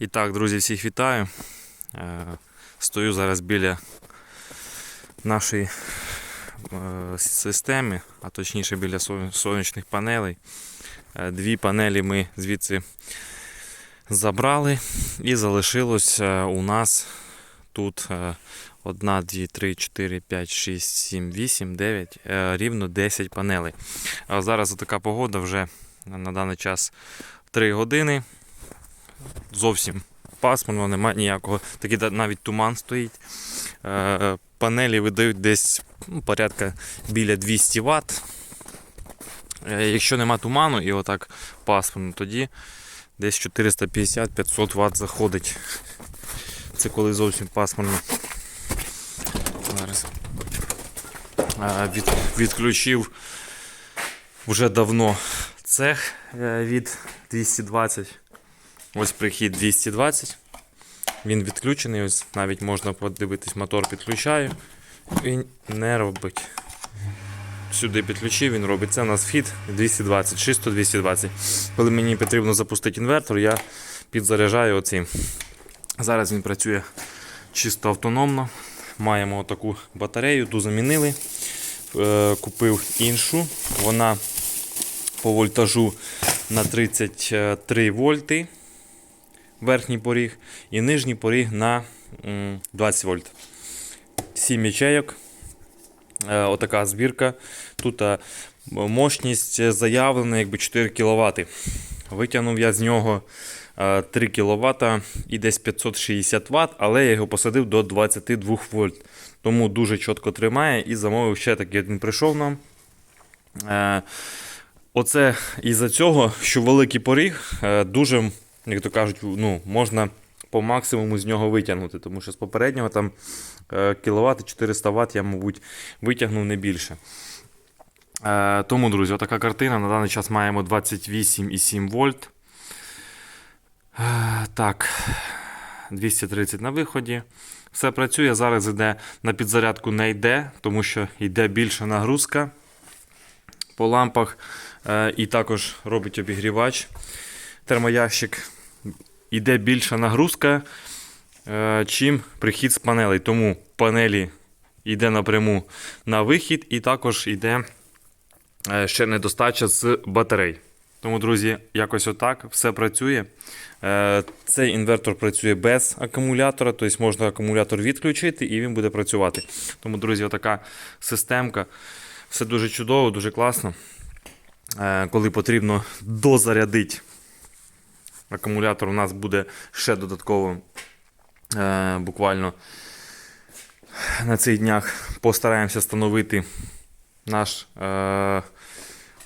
І так, друзі, всіх вітаю. Е, Стою зараз біля нашої е, системи, а точніше біля сонячних панелей. Е, Дві панелі ми звідси забрали і залишилось у нас тут е, одна, дві, три, чотири, п'ять, шість, сім, вісім, дев'ять, е, рівно 10 панелей. Зараз така погода вже на даний час 3 години. Зовсім пасмурно, немає ніякого. Такий навіть туман стоїть. Е, Панелі видають десь ну, порядка біля 200 Вт. Е, Якщо нема туману і отак пасмурно, тоді десь 450-500 Вт заходить. Це коли зовсім пасмурно. Зараз. Е, Від, відключив вже давно цех від 220. Ось прихід 220. Він відключений, ось навіть можна подивитись, мотор підключаю. Він не робить. Сюди підключив, він робить. Це у нас вхід 220, чисто 220. Коли мені потрібно запустити інвертор, я підзаряджаю оцим. Зараз він працює чисто автономно. Маємо таку батарею, ту замінили. Е, Купив іншу. Вона по вольтажу на 33 вольти верхній поріг і нижній поріг на 20 вольт. 7 ячейок. Е, Отака збірка. Тут е, мощність заявлена якби 4 кВт. Витягнув я з нього е, 3 кВт і десь 560 Вт, але я його посадив до 22 вольт. Тому дуже чітко тримає і замовив ще такий він прийшов нам. Е, Оце із-за цього, що великий поріг е, дуже, як то кажуть, ну, можна по максимуму з нього витягнути, тому що з попереднього там е, кіловат 400 Вт я, мабуть, витягнув не більше. Е, Тому, друзі, отака картина. На даний час маємо 28,7 вольт. Е, Так, 230 на виході. Все працює. Зараз йде на підзарядку не йде, тому що йде більша нагрузка по лампах. І також робить обігрівач. Термоящик. Іде більша нагрузка, е, чим прихід з панелей. Тому панелі йде напряму на вихід, і також йде е, ще недостача з батарей. Тому, друзі, якось отак все працює. Е, Цей інвертор працює без акумулятора, тобто можна акумулятор відключити і він буде працювати. Тому, друзі, отака системка. Все дуже чудово, дуже класно. Коли потрібно дозарядити акумулятор, у нас буде ще додатково е, буквально на цих днях постараємося встановити наш е,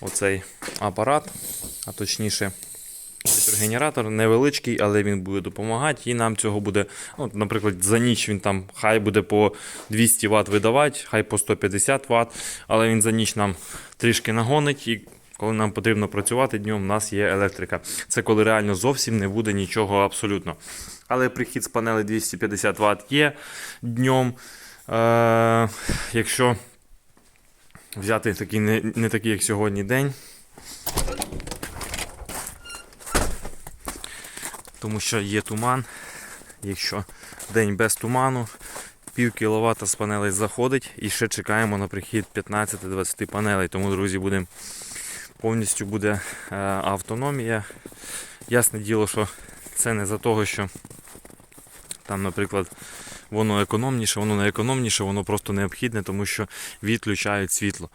оцей апарат, а точніше вітрогенератор невеличкий, але він буде допомагати, і нам цього буде, ну, наприклад, за ніч він там хай буде по 200 Вт видавати, хай по 150 Вт, але він за ніч нам трішки нагонить. І коли нам потрібно працювати днем, у нас є електрика. Це коли реально зовсім не буде нічого абсолютно. Але прихід з панели 250 Вт є днем. Е, якщо взяти такий не, не такий, як сьогодні день, тому що є туман. Якщо день без туману, пів кіловата з панелей заходить і ще чекаємо на прихід 15-20 панелей. Тому, друзі, будемо повністю буде е, автономія. Ясне діло, що це не за того, що там, наприклад, воно економніше, воно не економніше, воно просто необхідне, тому що відключають світло.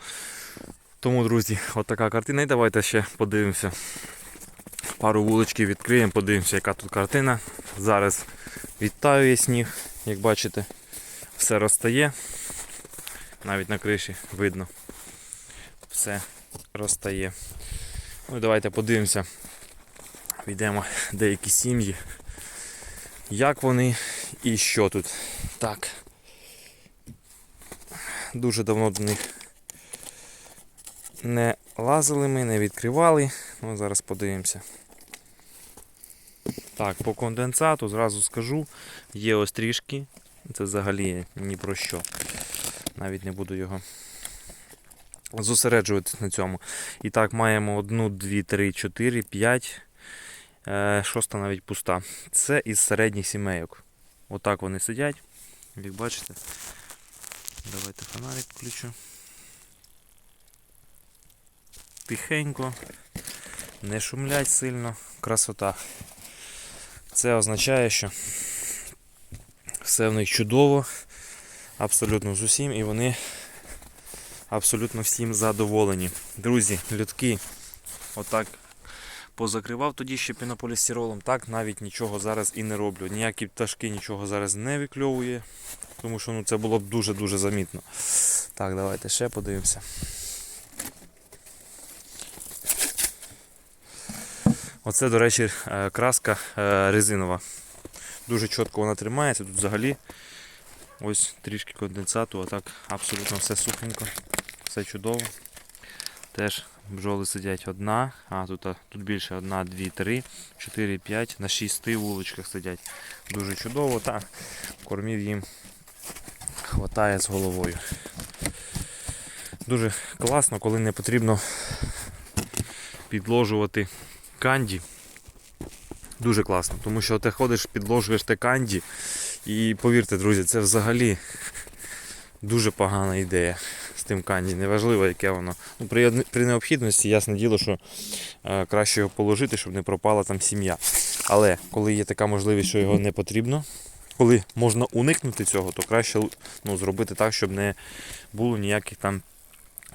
Тому, друзі, от така картина. І давайте ще подивимося. Пару вуличків відкриємо, подивимося, яка тут картина. Зараз відтаює сніг, як бачите, все розтає. Навіть на криші видно. Все розтає. Ну і давайте подивимося. Війдемо деякі сім'ї. Як вони і що тут. Так. Дуже давно до них не лазили ми, не відкривали. Ну, зараз подивимося. Так, по конденсату зразу скажу, є ось трішки. Це взагалі ні про що. Навіть не буду його зосереджуватись на цьому. І так, маємо 1, 2, 3, 4, 5, Е, шоста навіть пуста. Це із середніх сімейок. Отак вони сидять. Як бачите. Давайте фонарик включу. Тихенько, не шумлять сильно, красота. Це означає, що все в них чудово, абсолютно з усім, і вони абсолютно всім задоволені. Друзі, людки, отак позакривав тоді ще пінополістиролом, так навіть нічого зараз і не роблю. Ніякі пташки нічого зараз не викльовує, тому що ну, це було б дуже-дуже замітно. Так, давайте ще подивимося. Оце, до речі, е, краска е, резинова. Дуже чітко вона тримається. Тут взагалі ось трішки конденсату, а так абсолютно все сухенько, все чудово. Теж бджоли сидять одна, а тут, тут більше одна, дві, три, чотири, п'ять, на шісти вуличках сидять. Дуже чудово, та кормів їм хватає з головою. Дуже класно, коли не потрібно підложувати канді. Дуже класно, тому що ти ходиш, підложуєш те канді, і повірте, друзі, це взагалі дуже погана ідея тим канді. Неважливо, яке воно. Ну, при, при необхідності, ясне діло, що е, краще його положити, щоб не пропала там сім'я. Але коли є така можливість, що його не потрібно, коли можна уникнути цього, то краще ну, зробити так, щоб не було ніяких там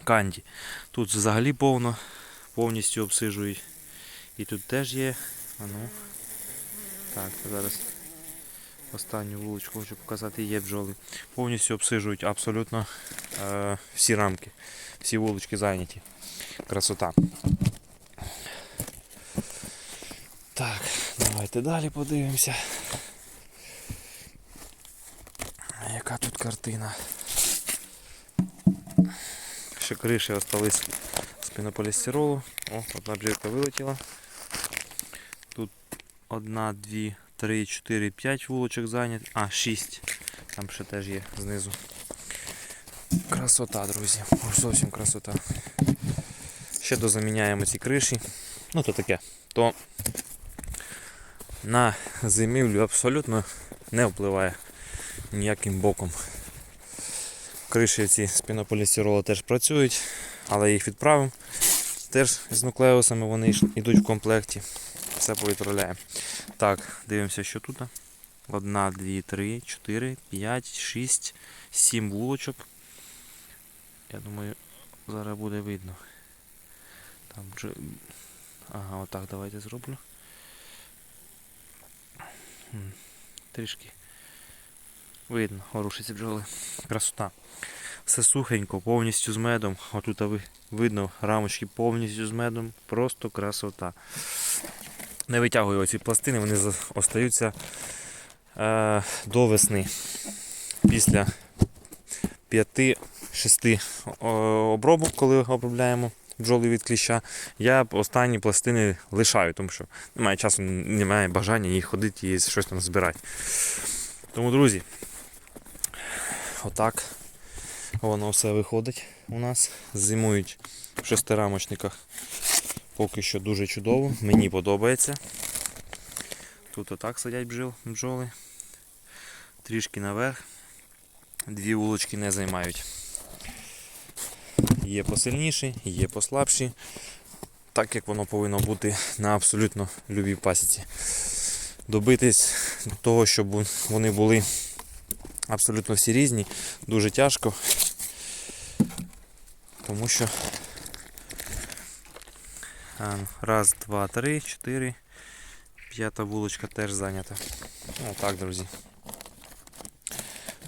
канді. Тут взагалі повно, повністю обсижують. І тут теж є. А ну. Так, зараз останню вуличку хочу показати, є бджоли. Повністю обсижують абсолютно е, всі рамки. Всі вулички зайняті. Красота. Так, давайте далі подивимося. Яка тут картина? Ще криші остались з пінополістиролу. О, одна бджілка вилетіла. Тут одна, дві, три, чотири, п'ять вулочок зайняті. А, шість. Там ще теж є знизу. Красота, друзі. Ось зовсім красота. Ще дозаміняємо ці криші. Ну то таке. То на зимівлю абсолютно не впливає ніяким боком. Криші ці з теж працюють, але їх відправимо. Теж з нуклеусами вони йдуть в комплекті. Все повідправляємо. Так, дивимося, що тут. Одна, дві, три, чотири, п'ять, шість, сім вулочок. Я думаю, зараз буде видно. Там вже. Ага, отак давайте зроблю. Трішки. Видно, ворушиться бджоли. Красота. Все сухенько, повністю з медом. Отут ви- видно рамочки повністю з медом. Просто красота. Не витягую оці пластини, вони остаються е, до весни. Після 5-6 обробок, коли обробляємо бджоли від кліща, я останні пластини лишаю, тому що немає часу, немає бажання їх ходити і щось там збирати. Тому, друзі, отак воно все виходить у нас. Зимують в шестирамочниках поки що дуже чудово, мені подобається. Тут отак сидять бджіл, бджоли. Трішки наверх. Дві вулочки не займають. Є посильніші, є послабші. Так як воно повинно бути на абсолютно любій пасіці. Добитись того, щоб вони були абсолютно всі різні, дуже тяжко. Тому що раз, два, три, чотири. П'ята вулочка теж зайнята. Отак, друзі.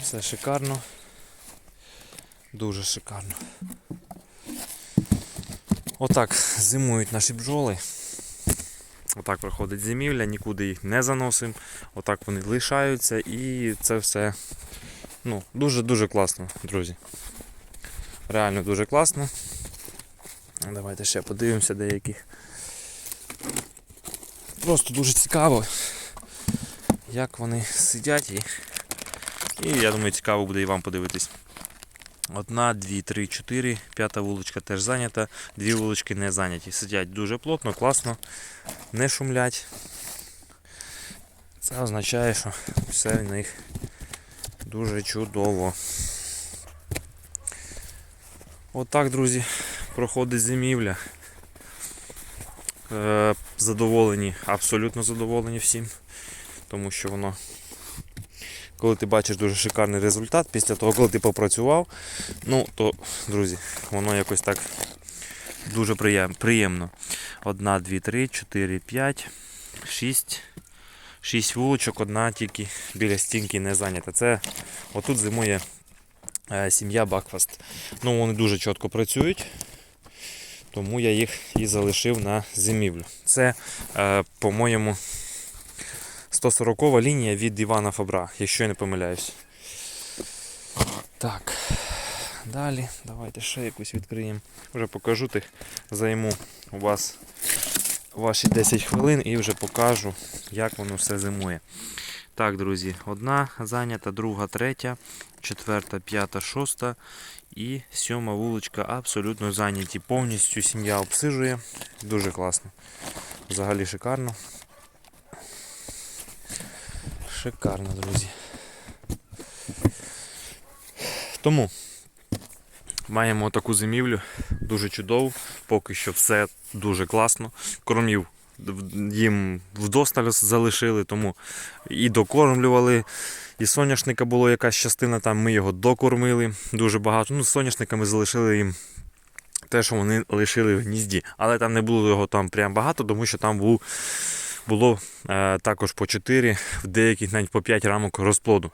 Все шикарно. Дуже шикарно. Отак зимують наші бджоли. Отак проходить зимівля, нікуди їх не заносимо. Отак вони лишаються і це все ну, дуже-дуже класно, друзі. Реально дуже класно. Давайте ще подивимося деякі. Просто дуже цікаво, як вони сидять і, і я думаю, цікаво буде і вам подивитись. Одна, дві, три, чотири. П'ята вуличка теж зайнята. Дві вулички не зайняті. Сидять дуже плотно, класно, не шумлять. Це означає, що все в них дуже чудово. Отак, друзі, проходить зимівля. Е, задоволені, абсолютно задоволені всім, тому що воно, коли ти бачиш дуже шикарний результат, після того, коли ти попрацював, ну то, друзі, воно якось так дуже приємно. Одна, дві, три, чотири, п'ять, шість. Шість вуличок, одна тільки біля стінки не зайнята. Це отут зимує е, сім'я Бакфаст. Ну, вони дуже чітко працюють, тому я їх і залишив на зимівлю. Це, е, по-моєму, 140 лінія від Івана Фабра, якщо я не помиляюсь. Так. Далі, давайте ще якусь відкриємо. Вже покажу тих, займу у вас ваші 10 хвилин і вже покажу, як воно все зимує. Так, друзі, одна зайнята, друга, третя, четверта, п'ята, шоста і сьома вуличка абсолютно зайняті. Повністю сім'я обсижує. Дуже класно. Взагалі шикарно. Шикарно, друзі. Тому маємо таку зимівлю, дуже чудову. Поки що все дуже класно. Кормів їм вдосталь залишили, тому і докормлювали. І соняшника було якась частина, там ми його докормили дуже багато. Ну, соняшниками залишили їм те, що вони лишили в гнізді. Але там не було його там прям багато, тому що там був, було е, також по 4, в деяких навіть по 5 рамок розплоду.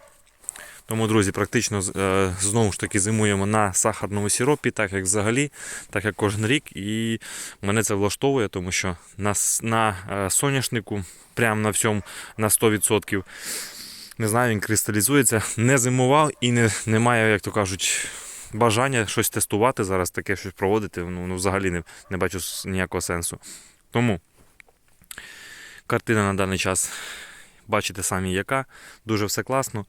Тому, друзі, практично е, знову ж таки зимуємо на сахарному сиропі, так як взагалі, так як кожен рік. І мене це влаштовує, тому що на, на е, соняшнику, прямо на всьому на 100%, не знаю, він кристалізується, не зимував і не, немає, як то кажуть, бажання щось тестувати зараз, таке щось проводити. Ну, ну взагалі не, не бачу ніякого сенсу. Тому картина на даний час, бачите самі, яка. Дуже все класно.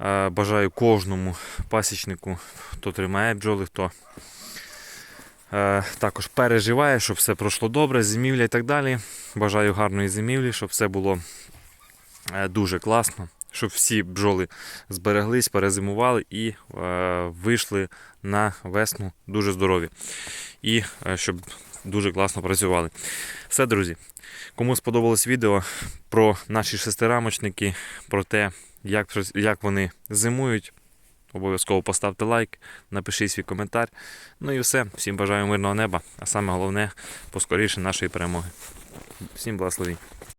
Е, Бажаю кожному пасічнику, хто тримає бджоли, хто е, також переживає, щоб все пройшло добре, зимівля і так далі. Бажаю гарної зимівлі, щоб все було е, дуже класно, щоб всі бджоли збереглись, перезимували і вийшли на весну дуже здорові. І щоб дуже класно працювали. Все, друзі. Кому сподобалось відео про наші шестирамочники, про те, як, як вони зимують, обов'язково поставте лайк, напишіть свій коментар. Ну і все. Всім бажаю мирного неба, а саме головне поскоріше нашої перемоги. Всім благословінь.